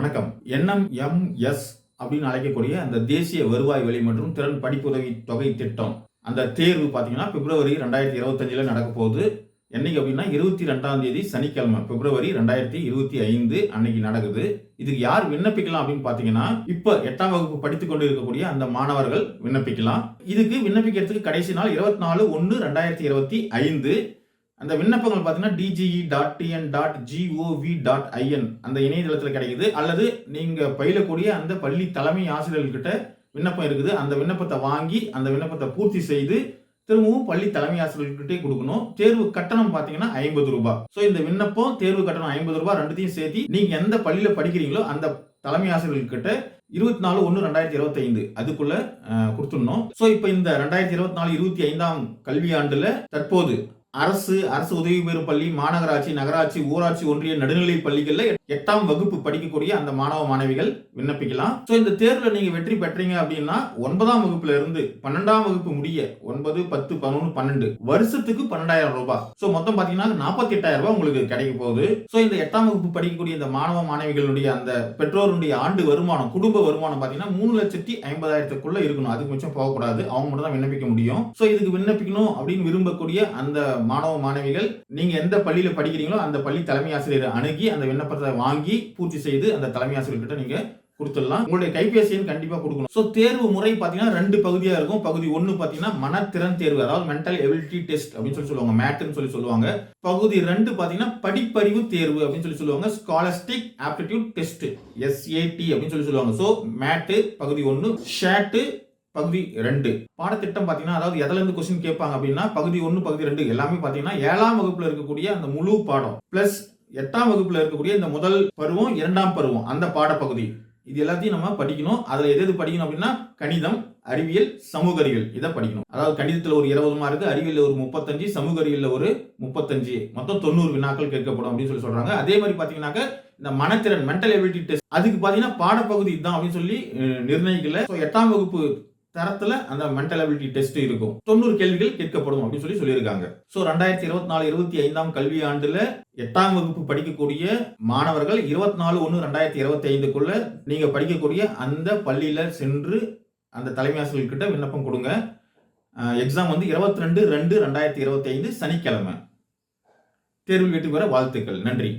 வணக்கம். என்எம்எம்எஸ் அப்படின்னு அழைக்கக்கூடிய அந்த தேசிய வருவாய் வழி மற்றும் திறன் படிப்புதவி தொகை திட்டம். அந்த தேர்வு பார்த்தீங்கன்னா பிப்ரவரி ரெண்டாயிரத்தி இருபத்தஞ்சில் நடக்க போகுது. என்னைக்கு அப்படின்னா இருபத்தி ரெண்டாம் தேதி சனிக்கிழமை பிப்ரவரி ரெண்டாயிரத்தி இருபத்தி ஐந்து அன்னைக்கு நடக்குது. இதுக்கு யார் விண்ணப்பிக்கலாம் அப்படின்னு பார்த்தீங்கன்னா இப்போ எட்டாம் வகுப்பு படித்துக் கொண்டு இருக்கக்கூடிய அந்த மாணவர்கள் விண்ணப்பிக்கலாம். இதுக்கு விண்ணப்பிக்கிறதுக்கு கடைசி நாள் இருபத்தி நாலு ஒன்று ரெண்டாயிரத்தி இருபத்தி ஐந்து. அந்த விண்ணப்பங்கள் பார்த்தீங்கன்னா D G E dot T N dot G O V dot I N அந்த இணையதளத்தில் கிடைக்குது. அல்லது நீங்கள் பயிலக்கூடிய அந்த பள்ளி தலைமை ஆசிரியர்கள்கிட்ட விண்ணப்பம் இருக்குது. அந்த விண்ணப்பத்தை வாங்கி அந்த விண்ணப்பத்தை பூர்த்தி செய்து திரும்பவும் பள்ளி தலைமை ஆசிரியர்கிட்டே கொடுக்கணும். தேர்வு கட்டணம் பார்த்தீங்கன்னா ஐம்பது ரூபாய். ஸோ இந்த விண்ணப்பம் தேர்வு கட்டணம் ஐம்பது ரூபாய் ரெண்டுத்தையும் சேர்த்து நீங்கள் எந்த பள்ளியில் படிக்கிறீங்களோ அந்த தலைமை ஆசிரியர்கிட்ட இருபத்தி நாலு ஒன்று ரெண்டாயிரத்தி இருபத்தி ஐந்து அதுக்குள்ள கொடுத்துடணும். ஸோ இப்போ இந்த ரெண்டாயிரத்தி இருபத்தி நாலு இருபத்தி ஐந்தாம் கல்வியாண்டுல தற்போது அரசு அரசு உதவி பெறும் பள்ளி மாநகராட்சி நகராட்சி ஊராட்சி ஒன்றிய நடுநிலை பள்ளிகள்ல எட்டாம் வகுப்பு படிக்கக்கூடிய அந்த மாணவ மாணவிகள் விண்ணப்பிக்கலாம். ஸோ இந்த தேர்வில் நீங்க வெற்றி பெற்றீங்க அப்படின்னா ஒன்பதாம் வகுப்புல இருந்து பன்னெண்டாம் வகுப்பு முடிய ஒன்பது பத்து பதினொன்று பன்னெண்டு வருஷத்துக்கு பன்னெண்டாயிரம் ரூபாய். ஸோ மொத்தம் பார்த்தீங்கன்னா நாற்பத்தி எட்டாயிரம் ரூபாய் உங்களுக்கு கிடைக்க போகுது. ஸோ இந்த எட்டாம் வகுப்பு படிக்கக்கூடிய இந்த மாணவ மாணவிகளுடைய அந்த பெற்றோருடைய ஆண்டு வருமானம் குடும்ப வருமானம் பார்த்தீங்கன்னா மூணு லட்சத்தி ஐம்பதாயிரத்துக்குள்ள இருக்கணும். அதுக்கு மிச்சம் போகக்கூடாது. அவங்க மட்டும் தான் விண்ணப்பிக்க முடியும். ஸோ இதுக்கு விண்ணப்பிக்கணும் அப்படின்னு விரும்பக்கூடிய அந்த மாணவ மாணவிகள் நீங்க எந்த பள்ளியில படிக்கிறீங்களோ அந்த பள்ளி தலைமை ஆசிரியரை அணுகி அந்த விண்ணப்பத்தை வாங்கி பூர்த்தி செய்து அந்த தலைமை ஆசிரியர்கிட்ட நீங்க கொடுத்துடலாம். உங்களுடைய கைபேசி எண் கொடுக்கணும். ஸோ தேர்வு முறை பார்த்தீங்கன்னா ரெண்டு பகுதியாக இருக்கும். பகுதி ஒன்று பார்த்தீங்கன்னா மனத்திறன் தேர்வு அதாவது மென்டல் எபிலிட்டி டெஸ்ட் அப்படின்னு சொல்லி சொல்லுவாங்க. மேட்னு சொல்லி சொல்லுவாங்க. பகுதி ரெண்டு பார்த்தீங்கன்னா படிப்பறிவு தேர்வு அப்படின்னு சொல்லி சொல்லுவாங்க. ஸ்காலஸ்டிக் ஆப்டிடியூட் டெஸ்ட் எஸ்ஏடி அப்படின்னு சொல்லி சொல்லுவாங்க. ஸோ மேட்டு பகுதி ஒன்று ஷேட்டு பகுதி ரெண்டு. பாடத்திட்டம் பார்த்தீங்கன்னா அதாவது எதுல இருந்து கொஸ்டின் கேட்பாங்க அப்படின்னா பகுதி ஒன்று பகுதி ரெண்டு எல்லாமே பார்த்தீங்கன்னா ஏழாம் வகுப்பில் இருக்கக்கூடிய அந்த முழு பாடம் பிளஸ் எட்டாம் வகுப்பில் இருக்கக்கூடிய இந்த முதல் பருவம் இரண்டாம் பருவம் அந்த பாடப்பகுதி. இது எல்லாத்தையும் நம்ம படிக்கணும். அதில் எது எது படிக்கணும் அப்படின்னா கணிதம் அறிவியல் சமூக அறிவியல் இதை படிக்கணும். அதாவது கணிதத்தில் ஒரு இருபது மார்க்கு அறிவியல் ஒரு முப்பத்தஞ்சு சமூக அறிவியல்ல ஒரு முப்பத்தஞ்சு. மொத்தம் தொண்ணூறு வினாக்கள் கேட்கப்படும் அப்படின்னு சொல்லி சொல்றாங்க. அதே மாதிரி பாத்தீங்கன்னாக்க இந்த மனத்திறன் மென்டல் எபிலிட்டி டெஸ்ட் அதுக்கு பாத்தீங்கன்னா பாடப்பகுதி இதுதான் அப்படின்னு சொல்லி நிர்ணயிக்கல. எட்டாம் வகுப்பு தரத்துல அந்த மென்டல் அபிலிட்டி டெஸ்ட் இருக்கும். தொண்ணூறு கேள்விகள் கேட்கப்படும் அப்படின்னு சொல்லி சொல்லியிருக்காங்க. ஸோ ரெண்டாயிரத்தி இருபத்தி நாலு இருபத்தி ஐந்தாம் கல்வி ஆண்டுல எட்டாம் வகுப்பு படிக்கக்கூடிய மாணவர்கள் இருபத்தி நாலு ஒன்று ரெண்டாயிரத்தி இருபத்தி ஐந்துக்குள்ள நீங்க படிக்கக்கூடிய அந்த பள்ளியில சென்று அந்த தலைமை ஆசிரியர்கிட்ட விண்ணப்பம் கொடுங்க. எக்ஸாம் வந்து இருபத்தி ரெண்டு ரெண்டு ரெண்டாயிரத்தி இருபத்தி ஐந்து சனிக்கிழமை. தேர்வில் வெற்றி பெற வாழ்த்துக்கள். நன்றி.